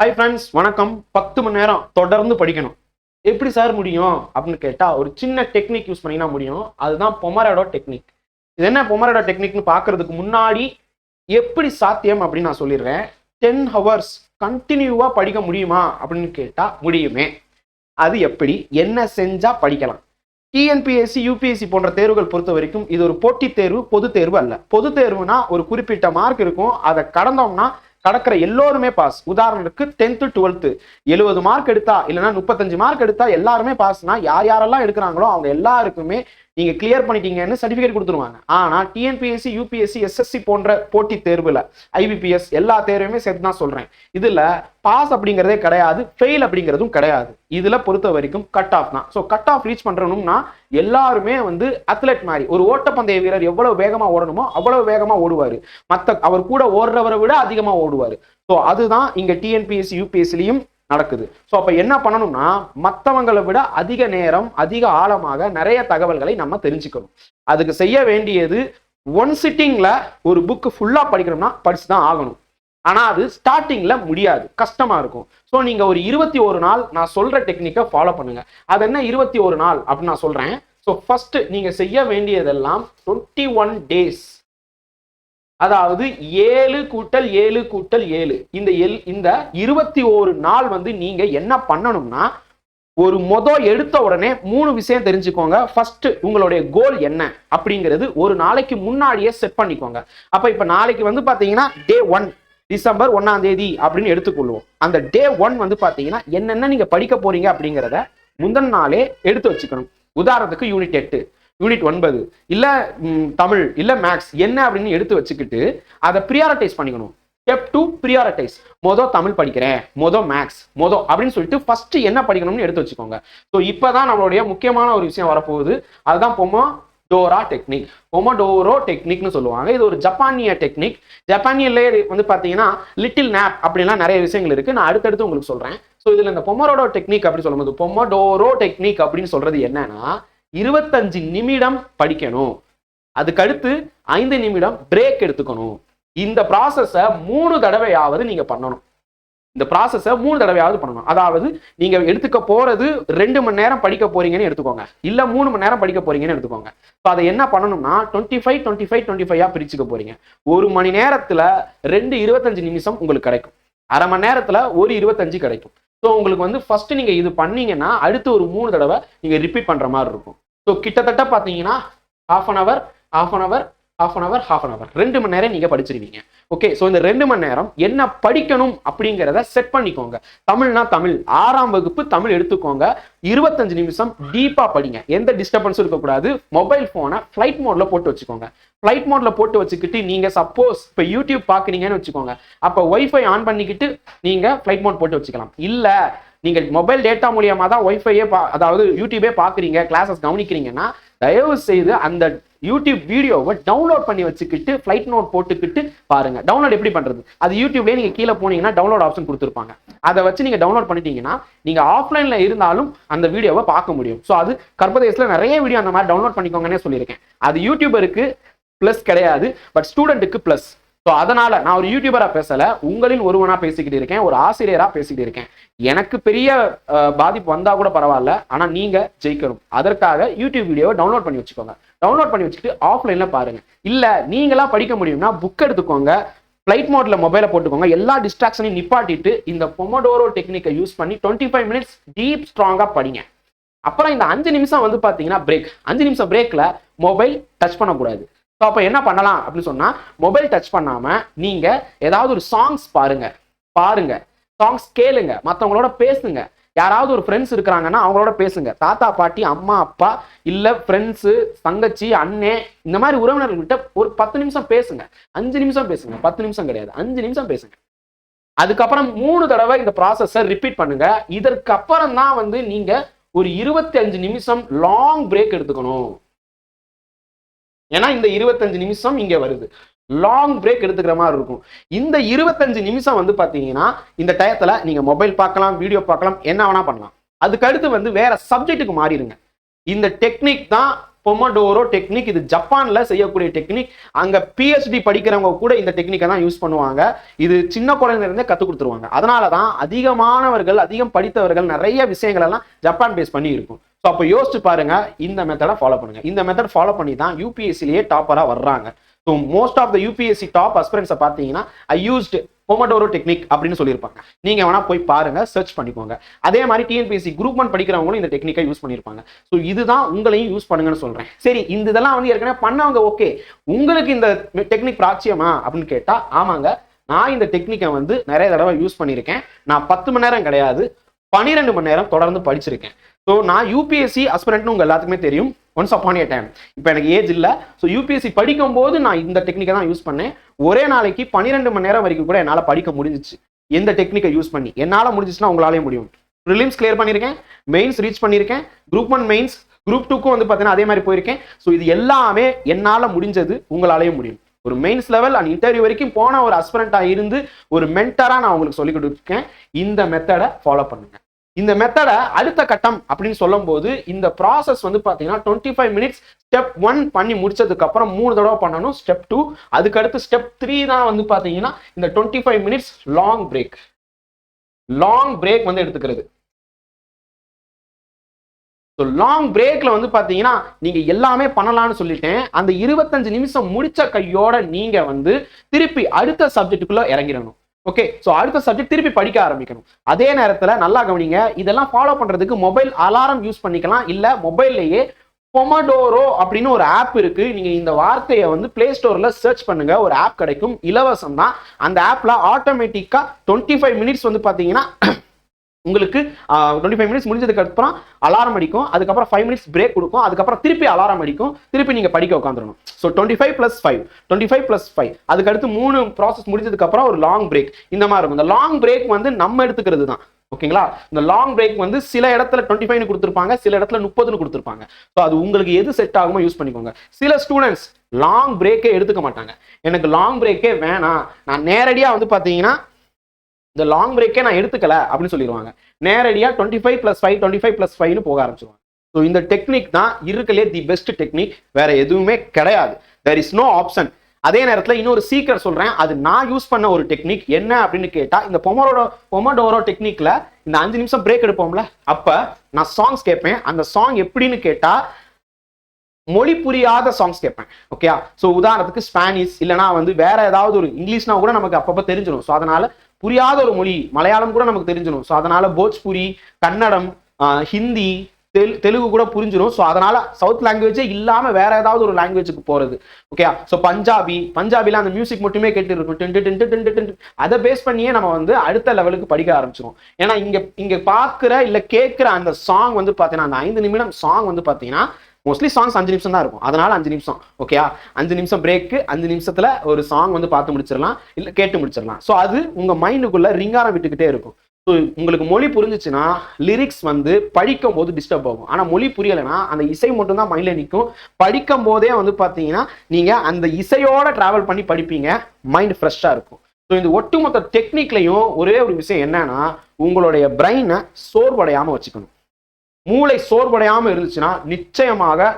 Hi friends வணக்கம். பத்து மணி நேரம் தொடர்ந்து படிக்கணும். எப்படி சார் முடியும்? அப்படின்னு கேட்டால் ஒரு சின்ன டெக்னிக் யூஸ் பண்ணினா முடியும். அதுதான் பொமரடோ டெக்னிக் இது என்ன பொமரடோ டெக்னிக்னு பார்க்கறதுக்கு முன்னாடி எப்படி சாத்தியம் அப்படின்னு நான் சொல்லிடுறேன். டென் ஹவர்ஸ் கண்டினியூவாக படிக்க முடியுமா? அப்படின்னு கேட்டால் முடியுமே. அது எப்படி? என்ன செஞ்சால் படிக்கலாம். டிஎன்பிஎஸ்சி யூபிஎஸ்சி போன்ற தேர்வுகள் பொறுத்த வரைக்கும் இது ஒரு போட்டித் தேர்வு பொது தேர்வு அல்ல. பொது தேர்வுனா ஒரு குறிப்பிட்ட மார்க் இருக்கும். அதை கடந்தோம்னா கடக்கிற எல்லோருமே பாஸ் உதாரணத்துக்கு டென்த்து டுவெல்த்து எழுபது மார்க் எடுத்தா இல்லைன்னா முப்பத்தஞ்சு மார்க் எடுத்தா எல்லாருமே பாஸ்னா யார் யாரெல்லாம் எடுக்கிறாங்களோ அவங்க எல்லாருக்குமே நீங்கள் கிளியர் பண்ணிட்டீங்கன்னு சர்டிஃபிகேட் கொடுத்துருவாங்க. ஆனால் டிஎன்பிஎஸ்சி யூபிஎஸ்சி எஸ்எஸ்சி போன்ற போட்டி தேர்வில் ஐபிபிஎஸ் எல்லா தேர்வுமே சேர்த்து தான் சொல்கிறேன் இதில் பாஸ் அப்படிங்கிறதே கிடையாது ஃபெயில் அப்படிங்கிறதும் கிடையாது. இதில் பொறுத்த வரைக்கும் கட் ஆஃப் தான். ஸோ கட் ஆஃப் ரீச் பண்ணுறணும்னா எல்லாருமே வந்து அத்லெட் மாதிரி ஒரு ஓட்டப்பந்தய வீரர் எவ்வளவு வேகமாக ஓடணுமோ அவ்வளவு வேகமாக ஓடுவார். மற்ற அவர் கூட ஓடுறவரை விட அதிகமாக ஓடுவார். ஸோ அதுதான் இங்கே டிஎன்பிஎஸ்சி யூபிஎஸ்சிலையும் நடக்குது. ஸோ அப்போ என்ன பண்ணணும்னா மற்றவங்களை விட அதிக நேரம் அதிக ஆழமாக நிறைய தகவல்களை நம்ம தெரிஞ்சுக்கணும். அதுக்கு செய்ய வேண்டியது ஒன் சிட்டிங்கில் ஒரு புக்கு ஃபுல்லாக படிக்கணும்னா படிச்சு தான் ஆகணும். ஆனால் அது ஸ்டார்டிங்கில் முடியாது. கஷ்டமாக இருக்கும். ஸோ நீங்கள் ஒரு இருபத்தி ஒரு நாள் நான் சொல்கிற டெக்னிக்கை ஃபாலோ பண்ணுங்கள் அது என்ன இருபத்தி ஒரு நாள் அப்படின்னு நான் சொல்கிறேன் ஸோ ஃபஸ்ட்டு நீங்கள் செய்ய வேண்டியதெல்லாம் டுவெண்ட்டி ஒன் டேஸ் அதாவது ஏழு கூட்டல் ஏழு கூட்டல் ஏழு. இந்த எல் இந்த இருபத்தி ஒரு நாள் வந்து நீங்க என்ன பண்ணணும்னா ஒரு மொத எடுத்த உடனே மூணு விஷயம் தெரிஞ்சுக்கோங்க. ஃபர்ஸ்ட் உங்களுடைய கோல் என்ன? அப்படிங்கிறது ஒரு நாளைக்கு முன்னாடியே செட் பண்ணிக்கோங்க. அப்ப இப்ப நாளைக்கு வந்து பாத்தீங்கன்னா டே ஒன் டிசம்பர் ஒன்னாம் தேதி அப்படின்னு எடுத்துக்கொள்வோம். அந்த டே ஒன் வந்து பாத்தீங்கன்னா என்னென்ன நீங்க படிக்க போறீங்க அப்படிங்கிறத முந்தின நாளே எடுத்து வச்சுக்கணும். உதாரணத்துக்கு யூனிட் எட்டு. யூனிட் ஒன்பது. இல்லை தமிழ் இல்லை மேக்ஸ் என்ன அப்படின்னு எடுத்து வச்சுக்கிட்டு அதை ப்ரியாரிட்டைஸ் பண்ணிக்கணும். ஸ்டெப் டூ ப்ரியாரிட்டைஸ் மொதல் தமிழ் படிக்கிறேன் மொதல் மேக்ஸ் மொதல் அப்படின்னு சொல்லிட்டு ஃபர்ஸ்ட் என்ன படிக்கணும்னு எடுத்து வச்சுக்கோங்க. ஸோ இப்போ தான் நம்மளுடைய முக்கியமான ஒரு விஷயம் வரப்போகுது. அதுதான் பொம்மோ டோரா டெக்னிக் பொமோடோரோ டெக்னிக்னு சொல்லுவாங்க. இது ஒரு ஜப்பானிய டெக்னிக் ஜப்பானியலே வந்து பார்த்தீங்கன்னா லிட்டில் நேப் அப்படின்லாம் நிறைய விஷயங்கள் இருக்குது நான் அடுத்தடுத்து உங்களுக்கு சொல்கிறேன் ஸோ இதில் இந்த பொமரோடோ டெக்னிக் அப்படின்னு சொல்லும்போது பொமடோரோ டெக்னிக் அப்படின்னு சொல்கிறது என்னன்னா இருபத்தஞ்சு நிமிடம் படிக்கணும். அதுக்கடுத்து ஐந்து நிமிடம் பிரேக் எடுத்துக்கணும். இந்த ப்ராசஸை மூணு தடவையாவது நீங்க பண்ணணும். இந்த ப்ராசஸை மூணு தடவையாவது பண்ணணும். அதாவது நீங்க எடுத்துக்க போறது ரெண்டு மணி நேரம் படிக்க போறீங்கன்னு எடுத்துக்கோங்க. இல்ல மூணு மணி நேரம் படிக்க போறீங்கன்னு எடுத்துக்கோங்க. ஸோ அதை என்ன பண்ணணும்னா twenty five twenty five twenty ஃபைவா பிரிச்சுக்க போறீங்க. ஒரு மணி நேரத்துல ரெண்டு இருபத்தஞ்சு நிமிஷம் உங்களுக்கு கிடைக்கும். அரை மணி நேரத்துல ஒரு இருபத்தஞ்சு கிடைக்கும். ஸோ உங்களுக்கு வந்து ஃபர்ஸ்ட் நீங்க இது பண்ணீங்கன்னா அடுத்து ஒரு மூணு தடவை நீங்க ரிப்பீட் பண்ற மாதிரி இருக்கும். ஸோ கிட்டத்தட்ட பார்த்தீங்கன்னா half an hour half an hour half an hour half an hour ரெண்டு மணி நேரம் நீங்கள் படிச்சிருவீங்க. ஓகே ஸோ இந்த ரெண்டு மணி நேரம் என்ன படிக்கணும் அப்படிங்கிறத செட் பண்ணிக்கோங்க. தமிழ்னா தமிழ். ஆறாம் வகுப்பு தமிழ் எடுத்துக்கோங்க. இருபத்தஞ்சு நிமிஷம் டீப்பாக படிங்க. எந்த டிஸ்டர்பன்ஸும் இருக்கக்கூடாது. மொபைல் ஃபோனை ஃப்ளைட் மோட்ல போட்டு வச்சுக்கோங்க. ஃப்ளைட் மோட்ல போட்டு வச்சுக்கிட்டு நீங்கள் சப்போஸ் இப்போ யூடியூப் பார்க்குறீங்கன்னு வச்சுக்கோங்க. அப்போ ஒய்ஃபை ஆன் பண்ணிக்கிட்டு நீங்கள் ஃப்ளைட் மோட் போட்டு வச்சுக்கலாம். இல்லை நீங்கள் மொபைல் டேட்டா மூலியமாக தான் ஒய்ஃபையே பா அதாவது யூடியூபே பார்க்குறீங்க கிளாஸஸ் கவனிக்கிறீங்கன்னா தயவு செய்து அந்த யூடியூப் வீடியோவை டவுன்லோட் பண்ணி வச்சுக்கிட்டு ஃப்ளைட் நோட் போட்டுக்கிட்டு பாருங்க. டவுன்லோட் எப்படி பண்றது? அது யூடியூப்லேயே நீங்க கீழே போனீங்கன்னா டவுன்லோட் ஆப்ஷன் கொடுத்துருப்பாங்க. அதை வச்சு நீங்க டவுன்லோட் பண்ணிட்டீங்கன்னா நீங்க ஆஃப்லைன்ல இருந்தாலும் அந்த வீடியோவை பார்க்க முடியும். ஸோ அது கர்ப்பதேசத்துல நிறைய வீடியோ அந்த மாதிரி டவுன்லோட் பண்ணிக்கோங்கன்னே சொல்லியிருக்கேன். அது யூடியூபருக்கு ப்ளஸ் கிடையாது பட் ஸ்டூடெண்ட்டுக்கு ப்ளஸ் ஸோ அதனால நான் ஒரு யூடியூபரா பேசல உங்களில் ஒருவனா பேசிக்கிட்டு இருக்கேன் ஒரு ஆசிரியரா பேசிக்கிட்டு இருக்கேன். எனக்கு பெரிய பாதிப்பு வந்தா கூட பரவாயில்ல ஆனா நீங்க ஜெயிக்கணும். அதற்காக யூடியூப் வீடியோவை டவுன்லோட் பண்ணி வச்சுக்கோங்க. டவுன்லோட் பண்ணி வச்சுட்டு ஆஃப்லைனில் பாருங்கள் இல்லை நீங்களாம் படிக்க முடியும்னா புக் எடுத்துக்கோங்க. ஃப்ளைட் மோட்ல மொபைலை போட்டுக்கோங்க. எல்லா டிஸ்ட்ராக்ஷனையும் நிப்பாட்டிட்டு இந்த பொமடோரோ டெக்னிக்கை யூஸ் பண்ணி டுவெண்ட்டி ஃபைவ் மினிட்ஸ் டீப் ஸ்ட்ராங்காக படிங்க. அப்புறம் இந்த அஞ்சு நிமிஷம் வந்து பார்த்தீங்கன்னா பிரேக் அஞ்சு நிமிஷம் பிரேக்கில் மொபைல் டச் பண்ணக்கூடாது. ஸோ அப்போ என்ன பண்ணலாம் அப்படின்னு சொன்னால் மொபைல் டச் பண்ணாமல் நீங்கள் ஏதாவது ஒரு சாங்ஸ் பாருங்க. பாருங்க. சாங்ஸ் கேளுங்க. மற்றவங்களோட பேசுங்க. யாராவது ஒரு ஃப்ரெண்ட்ஸ் இருக்கிறாங்கன்னா அவங்களோட பேசுங்க. தாத்தா பாட்டி அம்மா அப்பா இல்ல ஃப்ரெண்ட்ஸு தங்கச்சி அண்ணே இந்த மாதிரி உறவினர்கள்கிட்ட ஒரு பத்து நிமிஷம் பேசுங்க. அஞ்சு நிமிஷம் பேசுங்க. பத்து நிமிஷம் கிடையாது. அஞ்சு நிமிஷம் பேசுங்க. அதுக்கப்புறம் மூணு தடவை இந்த ப்ராசஸை ரிப்பீட் பண்ணுங்க. இதற்கப்புறம் தான் வந்து நீங்க ஒரு இருபத்தி அஞ்சு நிமிஷம் லாங் பிரேக் எடுத்துக்கணும். ஏன்னா இந்த இருபத்தஞ்சு நிமிஷம் இங்க வருது. லாங் பிரேக் எடுத்துக்கிற மாதிரி இருக்கும். இந்த இருபத்தஞ்சு நிமிஷம் வந்து பார்த்தீங்கன்னா இந்த டயத்தில் நீங்கள் மொபைல் பார்க்கலாம் வீடியோ பார்க்கலாம் என்ன வேணா பண்ணலாம். அதுக்கு அடுத்து வந்து வேற சப்ஜெக்ட்டுக்கு மாறிடுங்க. இந்த டெக்னிக் தான் பொமடோரோ டெக்னிக் இது ஜப்பானில் செய்யக்கூடிய டெக்னிக் அங்கே பிஹெச்டி படிக்கிறவங்க கூட இந்த டெக்னிக்கை தான் யூஸ் பண்ணுவாங்க. இது சின்ன குழந்தைங்க கற்றுக் கொடுத்துருவாங்க. அதனால தான் அதிகமானவர்கள் அதிகம் படித்தவர்கள் நிறைய விஷயங்கள் எல்லாம் ஜப்பான் பேஸ் பண்ணி இருக்கும். ஸோ அப்போ யோசிச்சு பாருங்க இந்த மெத்தடை ஃபாலோ பண்ணுங்க. இந்த மெத்தட் ஃபாலோ பண்ணி தான் யூபிஎஸ்சிலேயே டாப்பராக வர்றாங்க. So most of the UPSC top அஸ்பிரன்ஸை பார்த்தீங்கன்னா ஐ யூஸ்டு பொமடோரோ டெக்னிக் அப்படின்னு சொல்லியிருப்பாங்க. நீங்கள் வேணா போய் பாருங்க சர்ச் பண்ணிக்கோங்க. அதே மாதிரி டிஎன்பிஎஸ்சி குரூப் ஒன் படிக்கிறவங்களும் இந்த டெக்னிக்கை யூஸ் பண்ணியிருப்பாங்க. ஸோ இதுதான் உங்களையும் யூஸ் பண்ணுங்கன்னு சொல்கிறேன் சரி இந்த இதெல்லாம் வந்து ஏற்கனவே பண்ணவங்க ஓகே உங்களுக்கு இந்த டெக்னிக் பிராச்சியமா அப்படின்னு கேட்டால் ஆமாங்க. நான் இந்த டெக்னிக்கை வந்து நிறைய தடவை யூஸ் பண்ணியிருக்கேன். நான் பத்து மணி நேரம் கிடையாது பன்னிரெண்டு மணி நேரம் தொடர்ந்து படிச்சிருக்கேன். ஸோ நான் யூபிஎஸ்சி அஸ்பிரண்ட்னு உங்கள் எல்லாத்துக்குமே தெரியும். ஒன்ஸ் அப்பான் ஏ டைம் இப்போ எனக்கு ஏஜ் இல்லை. ஸோ யூபிஎஸ்சி படிக்கும் போது நான் இந்த டெக்னிக்கை தான் யூஸ் பண்ணேன். ஒரே நாளைக்கு பன்னிரெண்டு மணி நேரம் வரைக்கும் கூட என்னால் படிக்க முடிஞ்சிச்சு. எந்த டெக்னிக்கை யூஸ் பண்ணி. என்னால் முடிஞ்சிச்சுன்னா உங்களாலே முடியும். ப்ரிலிம்ஸ் கிளியர் பண்ணியிருக்கேன் மெயின்ஸ் ரீச் பண்ணியிருக்கேன் குரூப் ஒன் மெயின்ஸ் குரூப் டூக்கும் வந்து பார்த்தீங்கன்னா அதே மாதிரி போயிருக்கேன். ஸோ இது எல்லாமே என்னால் முடிஞ்சது. உங்களாலேயும் முடியும். ஒரு மெயின்ஸ் லெவல் அண்ட் இன்டர்வியூ வரைக்கும் போன ஒரு அஸ்பரண்ட்டாக இருந்து ஒரு மென்டராக நான் உங்களுக்கு சொல்லிக் கொடுத்துருக்கேன் இந்த மெத்தடை ஃபாலோ பண்ணுங்கள் இந்த மெத்தடை அடுத்த கட்டம் அப்படின்னு சொல்லும்போது இந்த ப்ராசஸ் வந்து பார்த்தீங்கன்னா twenty five minutes step one பண்ணி முடிச்சதுக்கு அப்புறம் மூணு தடவை பண்ணணும் ஸ்டெப் டூ அதுக்கடுத்து ஸ்டெப் த்ரீ தான் வந்து பார்த்தீங்கன்னா இந்த twenty five minutes long break long break வந்து எடுத்துக்கிறது. ஸோ லாங் பிரேக்ல வந்து பார்த்தீங்கன்னா நீங்க எல்லாமே பண்ணலாம்னு சொல்லிட்டேன். அந்த இருபத்தஞ்சு நிமிஷம் முடிச்ச கையோட நீங்க வந்து திருப்பி அடுத்த சப்ஜெக்ட்டுக்குள்ளே இறங்கிடணும். ஓகே ஸோ அடுத்த சப்ஜெக்ட் திருப்பி படிக்க ஆரம்பிக்கணும். அதே நேரத்தில் நல்லா கவனிங்க இதெல்லாம் ஃபாலோ பண்ணுறதுக்கு மொபைல் அலாரம் யூஸ் பண்ணிக்கலாம். இல்லை மொபைல்லையே பொமடோரோ அப்படின்னு ஒரு ஆப் இருக்கு. நீங்க இந்த வார்த்தையை வந்து பிளே ஸ்டோர்ல சர்ச் பண்ணுங்க. ஒரு ஆப் கிடைக்கும். இலவசம் தான் அந்த ஆப்ல ஆட்டோமேட்டிக்கா டுவெண்ட்டி ஃபைவ் மினிட்ஸ் வந்து பாத்தீங்கன்னா உங்களுக்கு டுவெண்ட்டி ஃபைவ் மினிட்ஸ் முடிஞ்சதுக்கு அப்புறம் அலாரம் அடிக்கும். அதுக்கப்புறம் ஃபைவ் மினிட்ஸ் பிரேக் கொடுக்கும். அதுக்கப்புறம் திருப்பி அலாரம் அடிக்கும். திருப்பி நீங்கள் படிக்க உட்காந்துடணும் so twenty five plus five twenty five plus five அதுக்கடுத்து மூணு ப்ராசஸ் முடிஞ்சதுக்கப்புறம் ஒரு லாங் பிரேக் இந்த மாதிரி இருக்கும். இந்த லாங் பிரேக் வந்து நம்ம எடுத்துக்கிறது தான். ஓகேங்களா? இந்த லாங் பிரேக் வந்து சில இடத்துல டுவெண்ட்டி ஃபைவ்னு கொடுத்துருப்பாங்க சில இடத்துல முப்பதுன்னு கொடுத்துருப்பாங்க. ஸோ அது உங்களுக்கு எது செட் ஆகுமோ யூஸ் பண்ணிக்கோங்க. சில ஸ்டூடெண்ட்ஸ் லாங் பிரேக்கே எடுத்துக்க மாட்டாங்க. எனக்கு லாங் பிரேக்கே வேணாம். நான் நேரடியாக வந்து பார்த்தீங்கன்னா இந்த லாங் பிரேக்கே நான் எடுத்துக்கல அப்படின்னு சொல்லிடுவாங்க. நேரடியாக twenty five plus five twenty five plus ஃபைவ்னு போக ஆரம்பிச்சிருவாங்க. ஸோ இந்த டெக்னிக் தான் இருக்கலே தி பெஸ்ட் டெக்னிக் வேற எதுவுமே கிடையாது. தெர் இஸ் நோ ஆப்ஷன் அதே நேரத்தில் இன்னொரு சீக்கிரம் சொல்கிறேன் அது நான் யூஸ் பண்ண ஒரு டெக்னிக் என்ன அப்படின்னு கேட்டால் இந்த பொமரோட பொமடோரோ டெக்னிக்கில் இந்த அஞ்சு நிமிஷம் பிரேக் எடுப்போம்ல? அப்போ நான் சாங்ஸ் கேட்பேன். அந்த சாங் எப்படின்னு கேட்டால் மொழி புரியாத சாங்ஸ் கேட்பேன். ஓகே ஸோ உதாரணத்துக்கு ஸ்பானிஷ் இல்லைனா வந்து வேற ஏதாவது ஒரு இங்கிலீஷ்னா கூட நமக்கு அப்பப்போ தெரிஞ்சிடும் ஸோ அதனால புரியாத ஒரு மொழி. மலையாளம் கூட நமக்கு தெரிஞ்சிடும் ஸோ அதனால போஜ்புரி கன்னடம் ஹிந்தி தெலு தெலுங்கு கூட புரிஞ்சிடும் ஸோ அதனால சவுத் லாங்குவேஜே இல்லாம வேற ஏதாவது ஒரு லாங்குவேஜுக்கு போறது. Okay so Punjabi. பஞ்சாபில அந்த மியூசிக் மட்டுமே கேட்டு இருக்கும் டென்ட்டு டென்ட்டு டென்ட்டு டென்ட் அதை பேஸ் பண்ணியே நம்ம வந்து அடுத்த லெவலுக்கு படிக்க ஆரம்பிச்சிடும் ஏன்னா இங்க இங்க பாக்குற இல்ல கேட்குற அந்த சாங் வந்து பாத்தீங்கன்னா அந்த ஐந்து நிமிடம் சாங் வந்து பாத்தீங்கன்னா மோஸ்ட்லி சாங்ஸ் அஞ்சு நிமிஷம் தான் இருக்கும். அதனால அஞ்சு நிமிஷம். ஓகேயா அஞ்சு நிமிஷம் பிரேக்கு அஞ்சு நிமிஷத்துல ஒரு சாங் வந்து பார்த்து முடிச்சிடலாம். இல்லை கேட்டு முடிச்சிடலாம். ஸோ அது உங்க மைண்டுக்குள்ள ரிங்காரம் விட்டுக்கிட்டே இருக்கும். ஸோ உங்களுக்கு மொழி புரிஞ்சிச்சுன்னா லிரிக்ஸ் வந்து படிக்கும் போது டிஸ்டர்ப் ஆகும். ஆனால் மொழி புரியலைன்னா அந்த இசை மட்டும்தான் மைண்டில் நிற்கும் படிக்கும் போதே வந்து பார்த்தீங்கன்னா நீங்கள் அந்த இசையோட ட்ராவல் பண்ணி படிப்பீங்க. மைண்ட் ஃப்ரெஷ்ஷாக இருக்கும். ஸோ இந்த ஒட்டுமொத்த டெக்னிக்லையும் ஒரே ஒரு விஷயம் என்னன்னா உங்களுடைய பிரெயினை சோர்வடையாமல் வச்சுக்கணும். மூளை சோர்வடையாமல் இருந்துச்சுன்னா நிச்சயமாக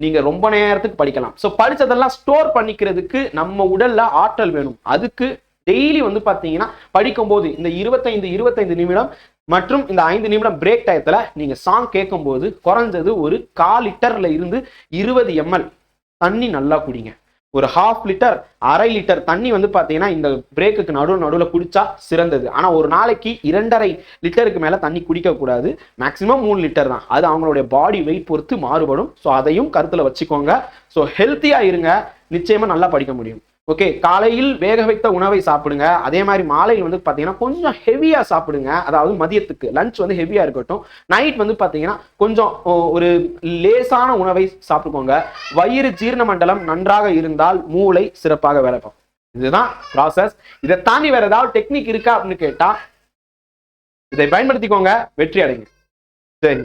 நீங்கள் ரொம்ப நேரத்துக்கு படிக்கலாம். ஸோ படித்ததெல்லாம் ஸ்டோர் பண்ணிக்கிறதுக்கு நம்ம உடலில் ஆற்றல் வேணும். அதுக்கு டெய்லி வந்து பார்த்தீங்கன்னா படிக்கும்போது இந்த இருபத்தைந்து இருபத்தைந்து நிமிடம் மற்றும் இந்த ஐந்து நிமிடம் பிரேக் டயத்தில் நீங்கள் சாங் கேட்கும்போது குறைஞ்சது ஒரு கால் லிட்டரில் இருந்து இருபது எம்எல் தண்ணி நல்லா குடிங்க. ஒரு ஹாஃப் லிட்டர் அரை லிட்டர் தண்ணி வந்து பார்த்தீங்கன்னா இந்த பிரேக்குக்கு நடுவு நடுவில் குடிச்சா சிறந்தது. ஆனால் ஒரு நாளைக்கு இரண்டரை லிட்டருக்கு மேலே தண்ணி குடிக்கக்கூடாது மேக்ஸிமம் மூணு லிட்டர் தான். அது அவங்களுடைய பாடி வெயிட் பொறுத்து மாறுபடும். ஸோ அதையும் கருத்தில் வச்சுக்கோங்க. ஸோ ஹெல்த்தியாக இருங்க. நிச்சயமாக நல்லா படிக்க முடியும். ஓகே காலையில் வேக வைத்த உணவை சாப்பிடுங்க. அதே மாதிரி மாலையில் வந்து பார்த்தீங்கன்னா கொஞ்சம் ஹெவியாக சாப்பிடுங்க. அதாவது மதியத்துக்கு லஞ்ச் வந்து ஹெவியாக இருக்கட்டும். நைட் வந்து பார்த்தீங்கன்னா கொஞ்சம் ஓ, ஒரு லேசான உணவை சாப்பிட்டுக்கோங்க. வயிறு ஜீரண மண்டலம் நன்றாக இருந்தால் மூளை சிறப்பாக வேலை பார்க்கும். இதுதான் ப்ராசஸ் இதை தாண்டி வேற ஏதாவது டெக்னிக் இருக்கா அப்படின்னு கேட்டா இதை பயன்படுத்திக்கோங்க. வெற்றி அடைங்க. சரி.